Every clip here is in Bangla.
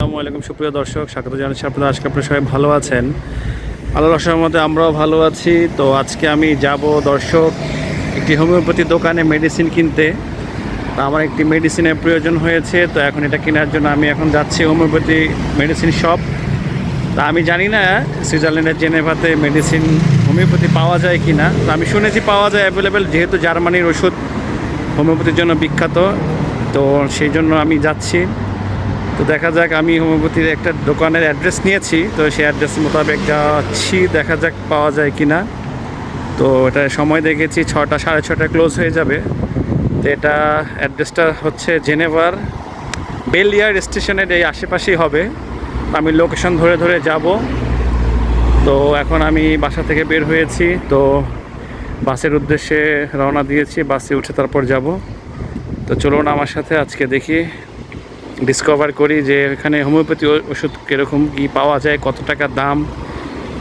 আসসালামু আলাইকুম, সুপ্রিয় দর্শক, স্বাগত জানাচ্ছি আপনারা আজকে আপনারা সবাই ভালো আছেন? আল্লাহর রহমতে আমরাও ভালো আছি। তো আজকে আমি যাব দর্শক, একটি হোমিওপ্যাথি দোকানে মেডিসিন কিনতে। তো আমার একটি মেডিসিনের প্রয়োজন হয়েছে, তো এখন এটা কেনার জন্য আমি এখন যাচ্ছি হোমিওপ্যাথি মেডিসিন শপ। তা আমি জানি না সুইজারল্যান্ডের জেনেভাতে মেডিসিন, হোমিওপ্যাথি পাওয়া যায় কি না তো আমি শুনেছি পাওয়া যায় অ্যাভেলেবেল, যেহেতু জার্মানির ওষুধ হোমিওপ্যাথির জন্য বিখ্যাত। তো সেই জন্য আমি যাচ্ছি। তো দেখা যাক, আমি হোমিওপ্যাথির একটা দোকানের অ্যাড্রেস নিয়েছি, তো সেই অ্যাড্রেস মোতাবেক যাচ্ছি, দেখা যাক পাওয়া যায় কি না তো এটা সময় দেখেছি ছটা, সাড়ে ছটা ক্লোজ হয়ে যাবে। তো এটা অ্যাড্রেসটা হচ্ছে জেনেভার বেলিয়ার স্টেশনের এই আশেপাশেই হবে। আমি লোকেশন ধরে ধরে যাব। তো এখন আমি বাসা থেকে বের হয়েছি, তো বাসের উদ্দেশ্যে রওনা দিয়েছি, বাসে উঠে তারপর যাব। তো চলুন আমার সাথে আজকে দেখি ডিসকভার করি যে এখানে হোমিওপ্যাথি ওষুধ কীরকম কী পাওয়া যায় কত টাকা দাম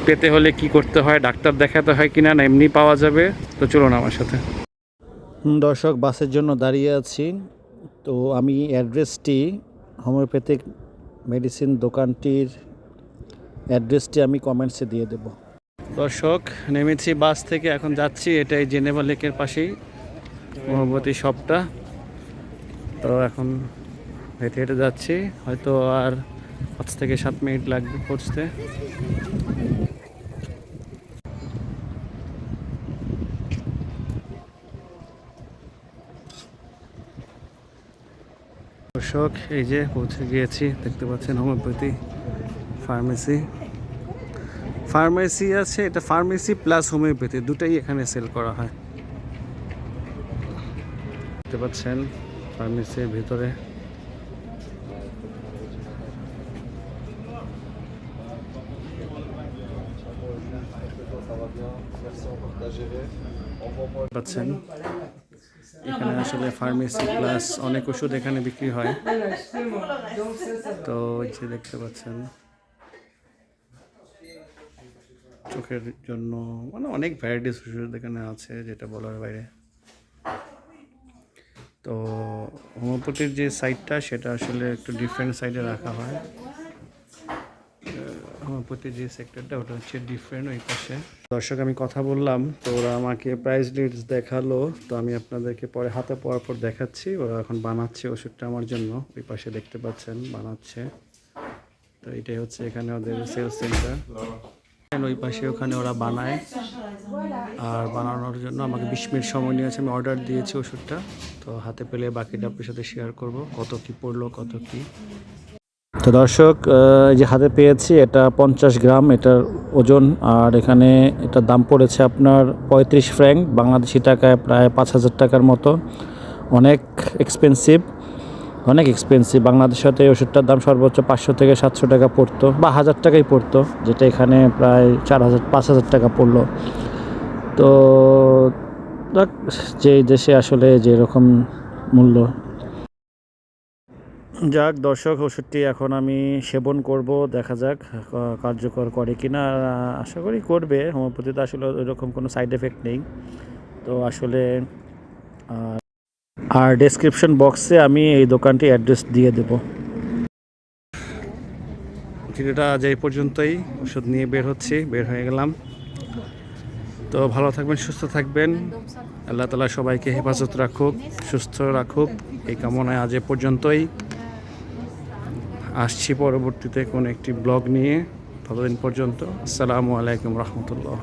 পেতে হলে কি করতে হয় ডাক্তার দেখাতে হয় কিনা না এমনি পাওয়া যাবে। তো চলুন আমার সাথে। দর্শক বাসের জন্য দাঁড়িয়ে আছি। তো আমি অ্যাড্রেসটি হোমিওপ্যাথিক মেডিসিন দোকানটির অ্যাড্রেসটি আমি কমেন্টসে দিয়ে দেব। দর্শক নেমেছি বাস থেকে এখন যাচ্ছি এটাই জেনেভা লেকের পাশেই হোমিওপ্যাথি শপটা তো এখন হেঁটে হেঁটে যাচ্ছি। হয়তো আর পাঁচ থেকে সাত মিনিট লাগবে পৌঁছতে। দর্শক, এই যে পৌঁছে গিয়েছি, দেখতে পাচ্ছেন হোমিওপ্যাথি ফার্মেসি। ফার্মেসি আছে, এটা ফার্মেসি প্লাস হোমিওপ্যাথি, দুটাই এখানে সেল করা হয়। দেখতে পাচ্ছেন ফার্মেসির ভিতরে পাচ্ছেন। এখানে আসলে ফার্মেসি প্লাস অনেক ওষুধ এখানে বিক্রি হয়। তো এই যে দেখতে পাচ্ছেন, চোখের জন্য মানে অনেক ভ্যারাইটিস ওষুধ এখানে আছে, যেটা বলার বাইরে। তো হোমিওপ্যাথির যে সাইডটা সেটা আসলে একটু ডিফারেন্ট সাইডে রাখা হয়। হোমিওপ্যাথির যে সেক্টরটা ওটা হচ্ছে ডিফারেন্ট ওই পাশে। দর্শক আমি কথা বললাম তো ওরা আমাকে প্রাইস লিস্ট দেখাল তো আমি আপনাদেরকে পরে হাতে পাওয়ার পর দেখাচ্ছি। ওরা এখন বানাচ্ছে ওষুধটা আমার জন্য ওই পাশে দেখতে পাচ্ছেন বানাচ্ছে। তো এটাই হচ্ছে এখানে ওদের সেলস সেন্টার ওই পাশে ওখানে ওরা বানায়। আর বানানোর জন্য আমাকে বিশ মিনিট সময় নিয়েছে আমি অর্ডার দিয়েছি ওষুধটা। তো হাতে পেলে বাকিটা আপনার সাথে শেয়ার করব কত কি পড়ল কত কি। তো দর্শক যে হাতে পেয়েছি, এটা পঞ্চাশ গ্রাম, এটার ওজন, আর এখানে এটার দাম পড়েছে আপনার পঁয়ত্রিশ ফ্র্যাঙ্ক, বাংলাদেশি টাকায় প্রায় পাঁচ হাজার টাকার মতো। অনেক এক্সপেন্সিভ অনেক এক্সপেন্সিভ বাংলাদেশতে এই ওষুধটার দাম সর্বোচ্চ পাঁচশো থেকে সাতশো টাকা পড়তো, বা হাজার টাকাই পড়তো, যেটা এখানে প্রায় চার হাজার, পাঁচ হাজার টাকা পড়ল। তো যে দেশে আসলে যেরকম মূল্য যাক, দর্শক, ওষুধটি এখন আমি সেবন করব, দেখা যাক কার্যকর করে কি না আশা করি করবে, হোমিওপ্যাথিতে আসলে ওইরকম কোনো সাইড এফেক্ট নেই। তো আসলে আর ডেসক্রিপশন বক্সে আমি এই দোকানটি অ্যাড্রেস দিয়ে দেব। ভিডিওটা আজ এই পর্যন্তই, ওষুধ নিয়ে বের হচ্ছি, বের হয়ে গেলাম। তো ভালো থাকবেন, সুস্থ থাকবেন। আল্লাহ তালা সবাইকে হেফাজত রাখুক, সুস্থ রাখুক, এই কামনায় আজ এ পর্যন্তই। আসছি পরবর্তীতে কোন একটি ব্লগ নিয়ে। ততদিন পর্যন্ত আসসালামু আলাইকুম রহমতুল্লাহ।